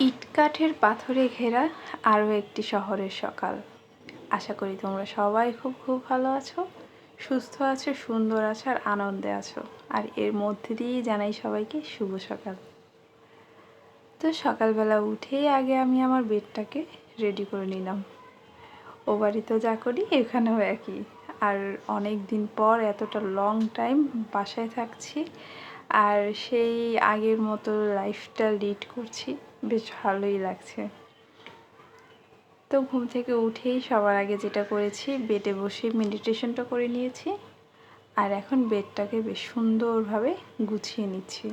ইটকাঠের পাথরে ঘেরা আরও একটি শহরের সকাল। আশা করি তোমরা সবাই খুব খুব ভালো আছো, সুস্থ আছো, সুন্দর আছো আর আনন্দে আছো। আর এর মধ্যে দিয়েই জানাই সবাইকে শুভ সকাল। তো সকালবেলা উঠেই আগে আমি আমার বেডটাকে রেডি করে নিলাম। ও বাড়িতে যা করি, এখানেও একই। আর অনেক দিন পর, এতটা লং টাইম বাসায় থাকছি আর সেই আগের মতো লাইফটা লিড করছি। বেশ ভালোই লাগছে। তো ঘুম থেকে উঠেই সবার আগে যেটা করেছি বেডে বসে মেডিটেশনটা করে নিয়েছি। আর এখন বেডটাকে বেশ সুন্দরভাবে গুছিয়ে নিচ্ছি।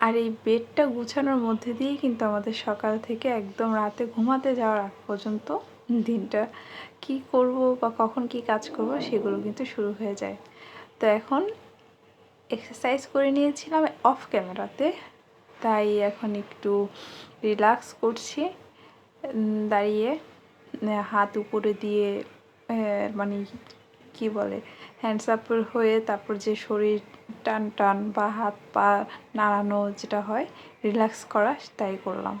আর এই বেডটা গুছানোর মধ্যে দিয়েই কিন্তু আমাদের সকাল থেকে একদম রাতে ঘুমাতে যাওয়ার আগ পর্যন্ত দিনটা কি করব বা কখন কি কাজ করব সেগুলো কিন্তু শুরু হয়ে যায়। তো এখন এক্সারসাইজ করে নিয়েছিলাম অফ ক্যামেরাতে তাই এখন একটু রিল্যাক্স করছি। দাঁড়িয়ে হাত উপরে দিয়ে মানে কি বলে হ্যান্ডস আপ হয়ে তারপর যে শরীর টান টান বা হাত পা নাড়ানো যেটা হয় রিল্যাক্স করা, তাই করলাম।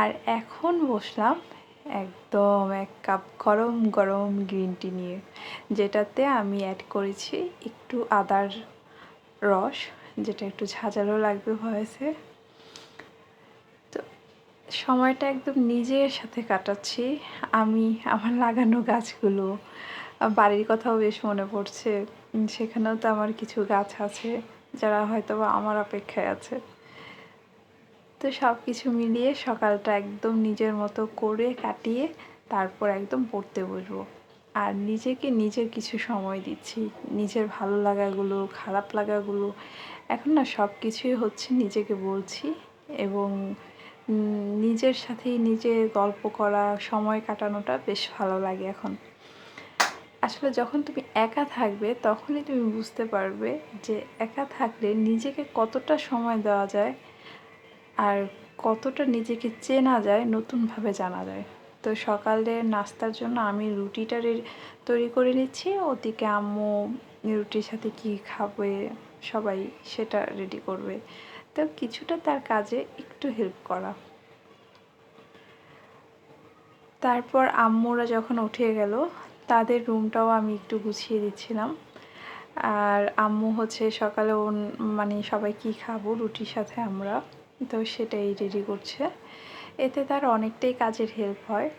আর এখন বসলাম একদম এক কাপ গরম গরম গ্রিন টি নিয়ে, যেটাতে আমি অ্যাড করেছি একটু আদার রস, যেটা একটু ঝাঁঝালো লাগবে ভয়েসে তো সময়টা একদম নিজের সাথে কাটাচ্ছি। আমি, আমার লাগানো গাছগুলো বাড়ির কথাও বেশ মনে পড়ছে। সেখানেও তো আমার কিছু গাছ আছে, যারা হয়তো আমার অপেক্ষায় আছে। তো সব কিছু মিলিয়ে সকালটা একদম নিজের মতো করে কাটিয়ে তারপর একদম পড়তে বসবো। আর নিজেকে নিজের কিছু সময় দিচ্ছি। নিজের ভালো লাগাগুলো, খারাপ লাগাগুলো। এখন না সব কিছুই হচ্ছে নিজেকে বলছি এবং নিজের সাথেই নিজে গল্প করা, সময় কাটানোটা বেশ ভালো লাগে এখন। আসলে যখন তুমি একা থাকবে, তখনই তুমি বুঝতে পারবে যে একা থাকলে নিজেকে কতটা সময় দেওয়া যায় আর কতটা নিজেকে চেনা যায় নতুনভাবে জানা যায়। তো সকালে নাস্তার জন্য আমি রুটিটা তৈরি করে নিচ্ছি। ওদিকে আম্মু রুটির সাথে কি খাবে সবাই সেটা রেডি করবে। তো কিছুটা তার কাজে একটু হেল্প করা। তারপর আম্মুরা যখন উঠে গেল, তাদের রুমটাও আমি একটু গুছিয়ে দিচ্ছিলাম। আর আম্মু হচ্ছে সকালে মানে সবাই কি খাব রুটির সাথে আমরা। তো সেটাই রেডি করছে। এতে তার অনেকটাই কাজের হেল্প হয়।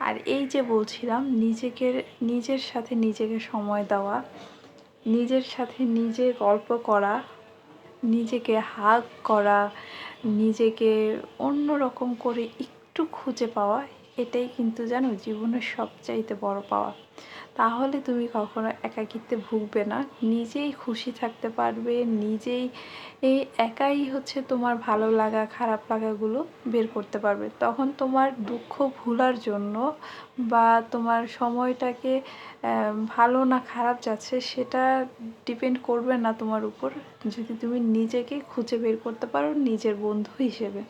আর এই যে বলছিলাম, নিজেকে, নিজের সাথে নিজেকে সময় দেওয়া, নিজের সাথে নিজে গল্প করা, নিজেকে হাগ করা, নিজেকে অন্য রকম করে একটু খুঁজে পাওয়া এটাই কিন্তু জানো জীবনের সবচাইতে বড় পাওয়া। তাহলে তুমি কখনো একাকিত্বে ভুগবে না, নিজেই খুশি থাকতে পারবে, নিজেই এই একাই হচ্ছে তোমার ভালো লাগা, খারাপ লাগাগুলো বের করতে পারবে। তখন তোমার দুঃখ ভুলার জন্য বা তোমার সময়টাকে ভালো না খারাপ যাচ্ছে সেটা ডিপেন্ড করবে না তোমার উপর। যদি তুমি নিজেকে খুঁজে বের করতে পারো নিজের বন্ধু হিসেবে।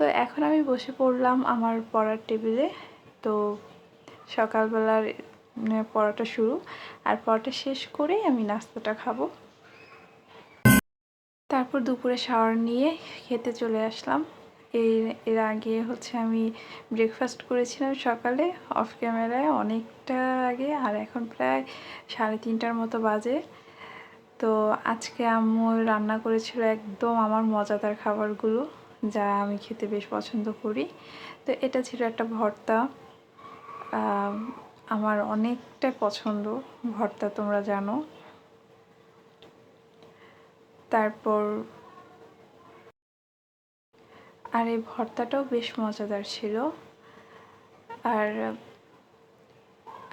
তো এখন আমি বসে পড়লাম আমার পড়ার টেবিলে। তো সকালবেলার পড়াটা শুরু। আর পড়াটা শেষ করেই আমি নাস্তাটা খাব। তারপর দুপুরে শাওয়ার নিয়ে খেতে চলে আসলাম। এর এর আগে হচ্ছে আমি ব্রেকফাস্ট করেছিলাম সকালে অফ ক্যামেরায় অনেকটা আগে। আর এখন প্রায় সাড়ে তিনটার মতো বাজে। তো আজকে আম্মু রান্না করেছিল একদম আমার মজাদার খাবারগুলো। যা আমি খেতে বেশ পছন্দ করি। তো এটা ছিল একটা ভর্তা। আমার অনেকটা পছন্দ ভর্তা, তোমরা জানো। তারপর আর এই ভর্তাটাও বেশ মজাদার ছিল। আর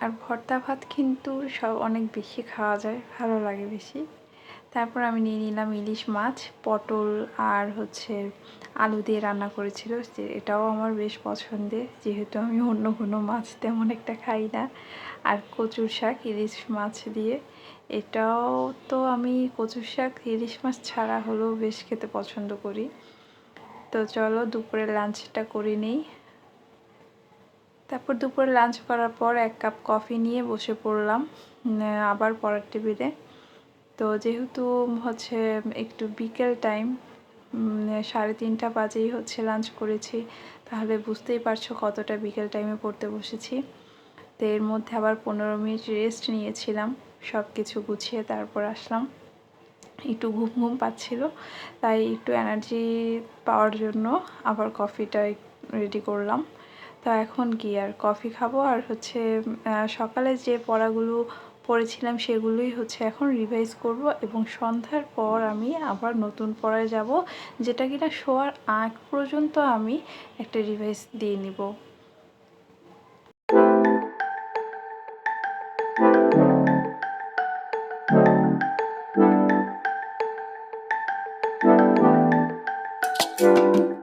আর ভর্তা ভাত কিন্তু সব অনেক বেশি খাওয়া যায়, ভালো লাগে বেশি। তারপর আমি নিয়ে নিলাম ইলিশ মাছ, পটল আর হচ্ছে আলু দিয়ে রান্না করেছিল। এটাও আমার বেশ পছন্দের, যেহেতু আমি অন্য কোনো মাছ তেমন একটা খাই না। আর কচুর শাক, ইলিশ মাছ দিয়ে। এটাও তো আমি কচুর শাক, ইলিশ মাছ ছাড়া হলেও বেশ খেতে পছন্দ করি। তো চলো দুপুরে লাঞ্চটা করে নিই। তারপর দুপুরে লাঞ্চ করার পর এক কাপ কফি নিয়ে বসে পড়লাম আবার পড়ার টেবিলে। তো যেহেতু হচ্ছে একটু বিকেল টাইম সাড়ে তিনটা বাজেই হচ্ছে লাঞ্চ করেছি, তাহলে বুঝতেই পারছ কতটা বিকেল টাইমে পড়তে বসেছি। তো এর মধ্যে আবার পনেরো মিনিট রেস্ট নিয়েছিলাম সব কিছু গুছিয়ে তারপর আসলাম। একটু ঘুম ঘুম পাচ্ছিল, তাই একটু এনার্জি পাওয়ার জন্য আবার কফিটা রেডি করলাম। তো এখন কি আর কফি খাব আর হচ্ছে সকালে যে পড়াগুলো পড়েছিলাম সেগুলোই হচ্ছে এখন রিভাইজ করব এবং সন্ধ্যার পর আমি আবার নতুন পড়ায় যাব, যেটা কিনা শোয়ার আগ পর্যন্ত আমি একটা রিভাইজ দিয়ে নিব। এত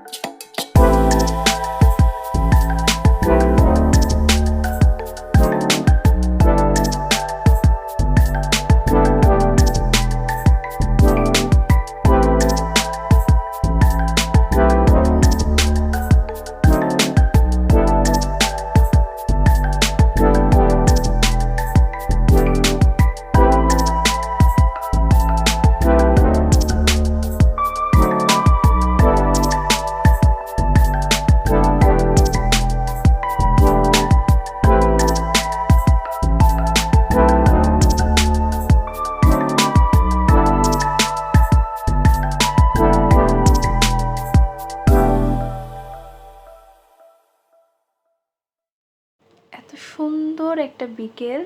সুন্দর একটা বিকেল।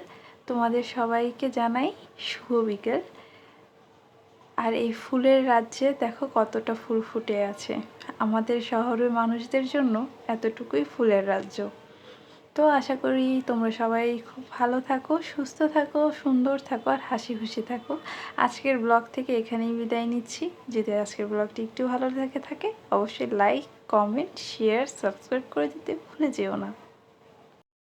তোমাদের সবাইকে জানাই শুভ বিকেল। আর এই ফুলের রাজ্যে দেখো কতটা ফুল ফুটে আছে। আমাদের শহরের মানুষদের জন্য এতটুকুই ফুলের রাজ্য। তো আশা করি তোমরা সবাই খুব ভালো থাকো, সুস্থ থাকো, সুন্দর থাকো আর হাসি খুশি থাকো। আজকের ব্লগ থেকে এখানেই বিদায় নিচ্ছি। যদি আজকের ব্লগটি একটু ভালো লেগে থাকে, অবশ্যই লাইক কমেন্ট শেয়ার সাবস্ক্রাইব করে দিতে ভুলে যেও না।